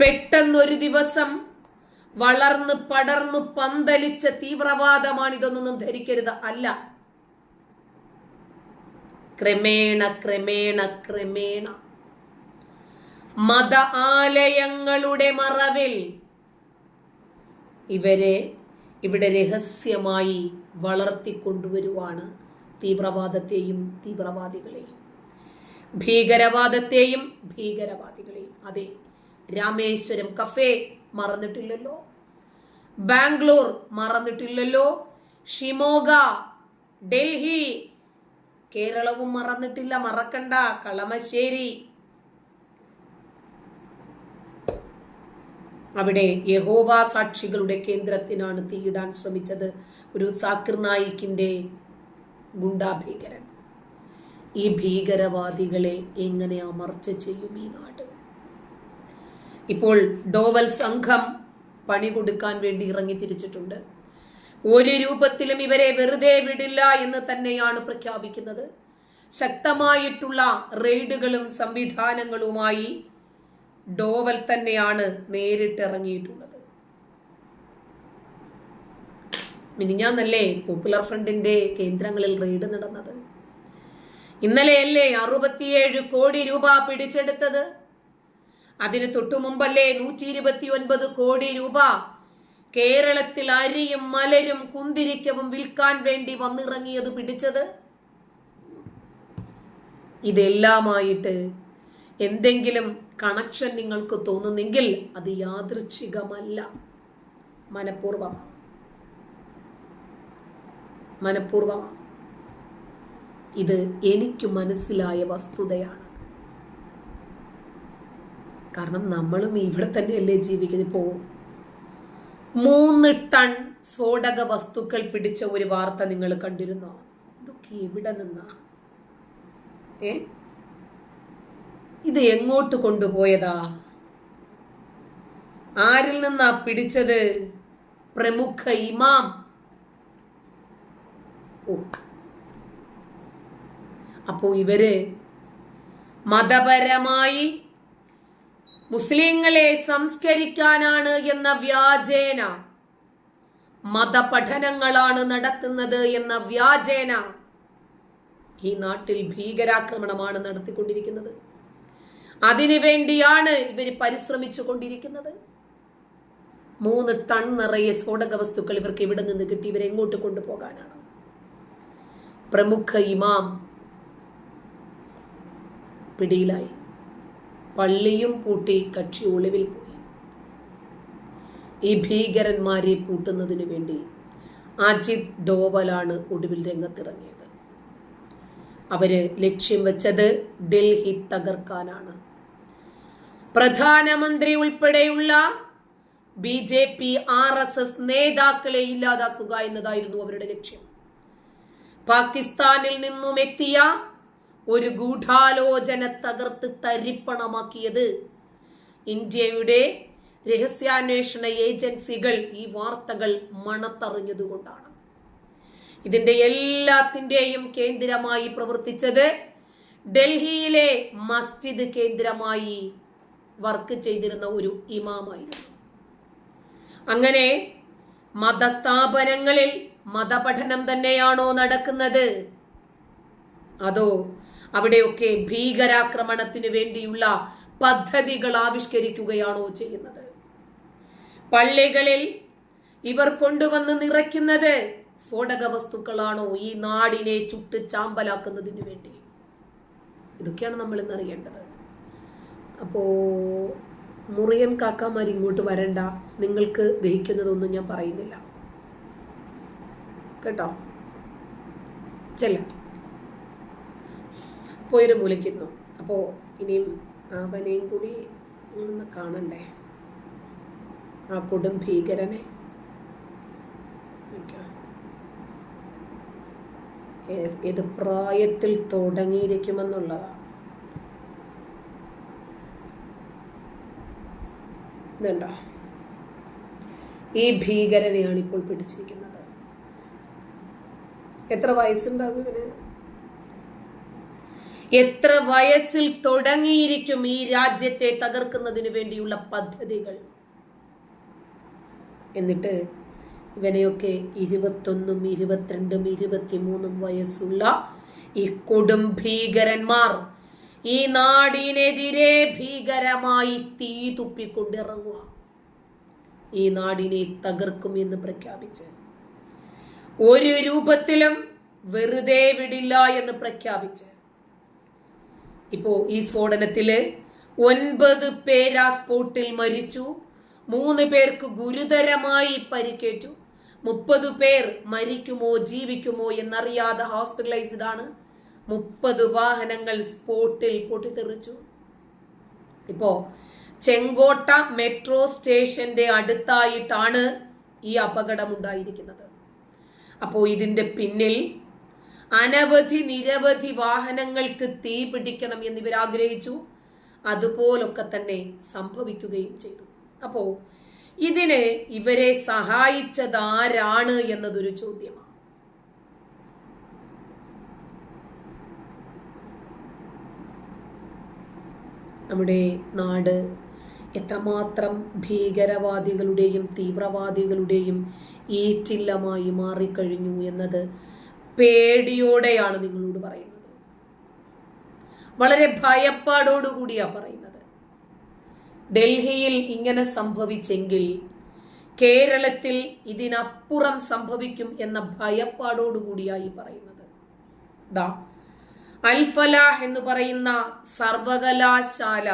പെട്ടെന്നൊരു ദിവസം വളർന്ന് പടർന്ന് പന്തലിച്ച തീവ്രവാദമാണ് ഇതൊന്നും ധരിക്കരുത്. അല്ല. ക്രമേണ ക്രമേണ ക്രമേണ. മത ആലയങ്ങളുടെ മറവിൽ ഇവരെ ഇവിടെ രഹസ്യമായി വളർത്തിക്കൊണ്ടുവരുവാണ് തീവ്രവാദത്തെയും തീവ്രവാദികളെയും. ഭീകരവാദത്തെയും ഭീകരവാദികളെയും. അതെ. രാമേശ്വരം കഫേ മറന്നിട്ടില്ലല്ലോ. ബാംഗ്ലൂർ മറന്നിട്ടില്ലല്ലോ. ഷിമോഗ ഡൽഹി കേരളവും മറന്നിട്ടില്ല. മറക്കണ്ട. കളമശ്ശേരി. അവിടെ യഹോവ സാക്ഷികളുടെ കേന്ദ്രത്തിനാണ് തീയിടാൻ ശ്രമിച്ചത് ഒരു സാക്കിർ നായിക്കിന്റെ ഗുണ്ടാഭീകരൻ. ഈ ഭീകരവാദികളെ എങ്ങനെ അമർച്ച ചെയ്യും ഈ നാട്? ഇപ്പോൾ ഡോവൽ സംഘം പണി കൊടുക്കാൻ വേണ്ടി ഇറങ്ങി തിരിച്ചിട്ടുണ്ട്. ഒരു രൂപത്തിലും ഇവരെ വെറുതെ വിടില്ല എന്ന് തന്നെയാണ് പ്രഖ്യാപിക്കുന്നത്. ശക്തമായിട്ടുള്ള റെയ്ഡുകളും സംവിധാനങ്ങളുമായി ഡോവൽ തന്നെയാണ് നേരിട്ടിറങ്ങിയിട്ടുള്ളത് മിനിഞ്ഞാന്നല്ലേ പോപ്പുലർ ഫ്രണ്ടിന്റെ കേന്ദ്രങ്ങളിൽ റെയ്ഡ് നടന്നത്? ഇന്നലെയല്ലേ അറുപത്തിയേഴ് കോടി രൂപ പിടിച്ചെടുത്തത്? അതിന് തൊട്ടു മുമ്പല്ലേ നൂറ്റി ഇരുപത്തി ഒൻപത് കോടി രൂപ? കേരളത്തിൽ അരിയും മലരും കുന്തിരിക്കവും വിൽക്കാൻ വേണ്ടി വന്നിറങ്ങിയത് പിടിച്ചത്? ഇതെല്ലാമായിട്ട് എന്തെങ്കിലും കണക്ഷൻ നിങ്ങൾക്ക് തോന്നുന്നെങ്കിൽ അത് യാദൃച്ഛികമല്ല. മനഃപൂർവമാണ് മനഃപൂർവമാണ് ഇത് എനിക്ക് മനസ്സിലായ വസ്തുതയാണ്. കാരണം നമ്മളും ഇവിടെ തന്നെയല്ലേ ജീവിക്കുന്നത്. ഇപ്പോ മൂന്ന് ടൺ സ്ഫോടക വസ്തുക്കൾ പിടിച്ച ഒരു വാർത്ത നിങ്ങൾ കണ്ടിരുന്നോ? ഇതൊക്കെ എവിടെ നിന്നാ? ഏ? ഇത് എങ്ങോട്ട് കൊണ്ടുപോയതാ? ആരിൽ നിന്നാ പിടിച്ചത്? പ്രമുഖ ഇമാം. ഓ. അപ്പോ ഇവർ മതപരമായി മുസ്ലിങ്ങളെ സംസ്കരിക്കാനാണ് എന്ന വ്യാജേന. മതപഠനങ്ങളാണ് നടത്തുന്നത് എന്ന വ്യാജേന ഈ നാട്ടിൽ ഭീകരാക്രമണമാണ് നടത്തിക്കൊണ്ടിരിക്കുന്നത്. അതിനു വേണ്ടിയാണ് ഇവർ പരിശ്രമിച്ചു കൊണ്ടിരിക്കുന്നത്. മൂന്ന് ടൺ നിറയെ സ്ഫോടക വസ്തുക്കൾ ഇവർക്ക് ഇവിടെ നിന്ന് കിട്ടി? ഇവരെ എങ്ങോട്ട് കൊണ്ടുപോകാനാണ്? പ്രമുഖ ഇമാം പിടിയിലായി. പള്ളിയും പൂട്ടി കക്ഷി ഒളിവിൽ പോയി. ഈ ഭീകരന്മാരെ പൂട്ടുന്നതിനു വേണ്ടി അജിത് ഡോവലാണ് ഒടുവിൽ രംഗത്തിറങ്ങിയത്. അവർ ലക്ഷ്യം വെച്ചത് ഡൽഹി തകർക്കാനാണ്. പ്രധാനമന്ത്രി ഉൾപ്പെടെയുള്ള B J P R S S നേതാക്കളെ ഇല്ലാതാക്കുക എന്നതായിരുന്നു അവരുടെ ലക്ഷ്യം. പാകിസ്ഥാനിൽ നിന്നും എത്തിയ ഒരു ഗൂഢാലോചന തകർത്ത് തരിപ്പണമാക്കിയത്. ഇന്ത്യയുടെ രഹസ്യാന്വേഷണ ഏജൻസികൾ ഈ വാർത്തകൾ മണത്തറിഞ്ഞതുകൊണ്ടാണ്. ഇതിന്റെ എല്ലാത്തിന്റെയും കേന്ദ്രമായി പ്രവർത്തിച്ചത് ഡൽഹിയിലെ മസ്ജിദ് കേന്ദ്രമായി വർക്ക് ചെയ്തിരുന്ന ഒരു ഇമാമായിരുന്നു. അങ്ങനെ മതസ്ഥാപനങ്ങളിൽ മതപഠനം തന്നെയാണോ നടക്കുന്നത്? അതോ അവിടെയൊക്കെ ഭീകരാക്രമണത്തിന് വേണ്ടിയുള്ള പദ്ധതികൾ ആവിഷ്കരിക്കുകയാണോ ചെയ്യുന്നത്? പള്ളികളിൽ ഇവർ കൊണ്ടുവന്ന് നിറയ്ക്കുന്നത് സ്ഫോടക വസ്തുക്കളാണോ? ഈ നാടിനെ ചുട്ട് ചാമ്പലാക്കുന്നതിന് വേണ്ടി. ഇതൊക്കെയാണ് നമ്മൾ ഇന്ന് അറിയേണ്ടത്. അപ്പോ മുറിയൻ കാക്കാമാർ ഇങ്ങോട്ട് വരണ്ട. നിങ്ങൾക്ക് ദഹിക്കുന്നതൊന്നും ഞാൻ പറയുന്നില്ല. കേട്ടോ? ചെല്ലാം. പോയൊരു മൂലയ്ക്കുന്നു അപ്പോൾ ഇനിയും അവനെയും കൂടി ഒന്ന് കാണണ്ടേ? ആ കൊടും ഭീകരനെ. ഏത് പ്രായത്തിൽ തുടങ്ങിയിരിക്കുമെന്നുള്ളതാണ് ഇതുണ്ടോ? ഈ ഭീകരനെയാണ് ഇപ്പോൾ പിടിച്ചിരിക്കുന്നത്. എത്ര വയസ്സുണ്ടാകും ഇവന്? എത്ര വയസ്സിൽ തുടങ്ങിയിരിക്കും ഈ രാജ്യത്തെ തകർക്കുന്നതിന് വേണ്ടിയുള്ള പദ്ധതികൾ? എന്നിട്ട് ഇവനെയൊക്കെ ഇരുപത്തൊന്നും ഇരുപത്തിരണ്ടും ഇരുപത്തിമൂന്നും വയസ്സുള്ള ഈ കൊടും ഭീകരന്മാർ ഈ നാടിനെതിരെ ഭീകരമായി തീ തുപ്പിക്കൊണ്ടിറങ്ങുക ഈ നാടിനെ തകർക്കും എന്ന് പ്രഖ്യാപിച്ച്. ഒരു രൂപത്തിലും വെറുതെ വിടില്ല എന്ന് പ്രഖ്യാപിച്ച്. ഇപ്പോ ഈ സ്ഫോടനത്തിൽ ഒൻപത് പേര് സ്പോട്ടിൽ മരിച്ചു. മൂന്ന് പേർക്ക് ഗുരുതരമായി പരിക്കേറ്റു. മുപ്പത് പേർ മരിക്കുമോ ജീവിക്കുമോ എന്നറിയാതെ ഹോസ്പിറ്റലൈസ്ഡ് ആണ്. മുപ്പത് വാഹനങ്ങൾ സ്പോട്ടിൽ പൊട്ടിത്തെറിച്ചു. ഇപ്പോ ചെങ്കോട്ട മെട്രോ സ്റ്റേഷന്റെ അടുത്തായിട്ടാണ് ഈ അപകടം ഉണ്ടായിരിക്കുന്നത്. അപ്പോൾ ഇതിന്റെ പിന്നിൽ അനവധി നിരവധി വാഹനങ്ങൾക്ക് തീ പിടിക്കണം എന്ന് ഇവർ ആഗ്രഹിച്ചു. അതുപോലൊക്കെ തന്നെ സംഭവിക്കുകയും ചെയ്തു. അപ്പോ ഇതിന് ഇവരെ സഹായിച്ചത് ആരാണ് എന്നതൊരു ചോദ്യമാണ്. നമ്മുടെ നാട് എത്രമാത്രം ഭീകരവാദികളുടെയും തീവ്രവാദികളുടെയും ഈറ്റില്ലമായി മാറിക്കഴിഞ്ഞു എന്നത് പേടിയോടെയാണ് നിങ്ങളോട് പറയുന്നത്. വളരെ ഭയപ്പാടോടുകൂടിയാ പറയുന്നത്. ഡൽഹിയിൽ ഇങ്ങനെ സംഭവിച്ചെങ്കിൽ കേരളത്തിൽ ഇതിനപ്പുറം സംഭവിക്കും എന്ന ഭയപ്പാടോടുകൂടിയായി പറയുന്നത്. ദാ അൽഫലാഹ് എന്ന് പറയുന്ന സർവകലാശാല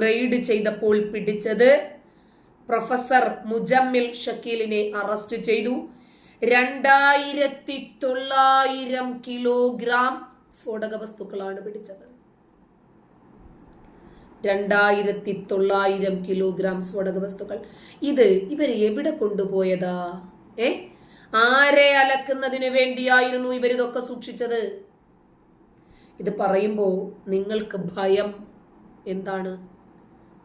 റെയ്ഡ് ചെയ്തപ്പോൾ പിടിച്ചത് പ്രൊഫസർ മുജമ്മിൽ ഷക്കീലിനെ അറസ്റ്റ് ചെയ്തു. രണ്ടായിരത്തി തൊള്ളായിരം കിലോഗ്രാം സ്ഫോടക വസ്തുക്കളാണ് പിടിച്ചത്. രണ്ടായിരത്തി തൊള്ളായിരം കിലോഗ്രാം സ്ഫോടക വസ്തുക്കൾ ഇത് ഇവർ എവിടെ കൊണ്ടുപോയതാ? ഏ? ആരെ അലക്കുന്നതിന് വേണ്ടിയായിരുന്നു ഇവരിതൊക്കെ സൂക്ഷിച്ചത്? ഇത് പറയുമ്പോൾ നിങ്ങൾക്ക് ഭയം. എന്താണ്?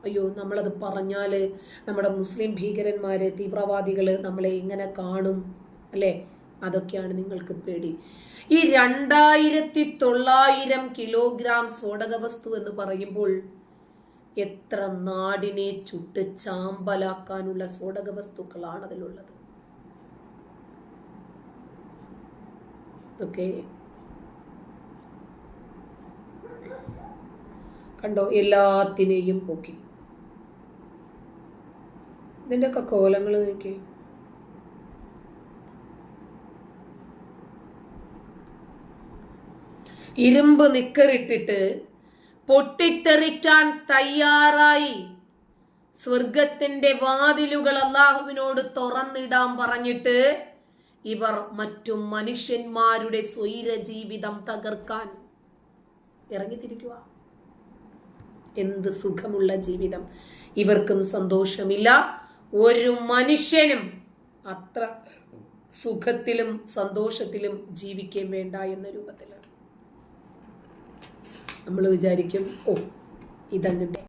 അയ്യോ നമ്മളത് പറഞ്ഞാൽ നമ്മുടെ മുസ്ലിം ഭീകരന്മാര് തീവ്രവാദികൾ നമ്മളെ ഇങ്ങനെ കാണും. അല്ലേ? അതൊക്കെയാണ് നിങ്ങൾക്ക് പേടി. ഈ രണ്ടായിരത്തി തൊള്ളായിരം കിലോഗ്രാം സ്ഫോടക വസ്തു എന്ന് പറയുമ്പോൾ എത്ര നാടിനെ ചുട്ട് ചാമ്പലാക്കാനുള്ള സ്ഫോടക വസ്തുക്കളാണ് അതിലുള്ളത്? ഓക്കെ കണ്ടോ? എല്ലാത്തിനെയും പൊക്കി. ഇതിന്റെയൊക്കെ കോലങ്ങൾ നോക്കി ഇരുമ്പ് നിക്കറിട്ടിട്ട് പൊട്ടിത്തെറിക്കാൻ തയ്യാറായി. സ്വർഗത്തിന്റെ വാതിലുകൾ അള്ളാഹുവിനോട് തുറന്നിടാൻ പറഞ്ഞിട്ട് ഇവർ മറ്റു മനുഷ്യന്മാരുടെ സ്വൈര ജീവിതം തകർക്കാൻ ഇറങ്ങിത്തിരിക്കുക എന്ത് സുഖമുള്ള ജീവിതം. ഇവർക്കും സന്തോഷമില്ല. ഒരു മനുഷ്യനും അത്ര സുഖത്തിലും സന്തോഷത്തിലും ജീവിക്കുകയും വേണ്ട എന്ന രൂപത്തിൽ നമ്മൾ വിചാരിക്കും ഓ ഇതങ്ങ്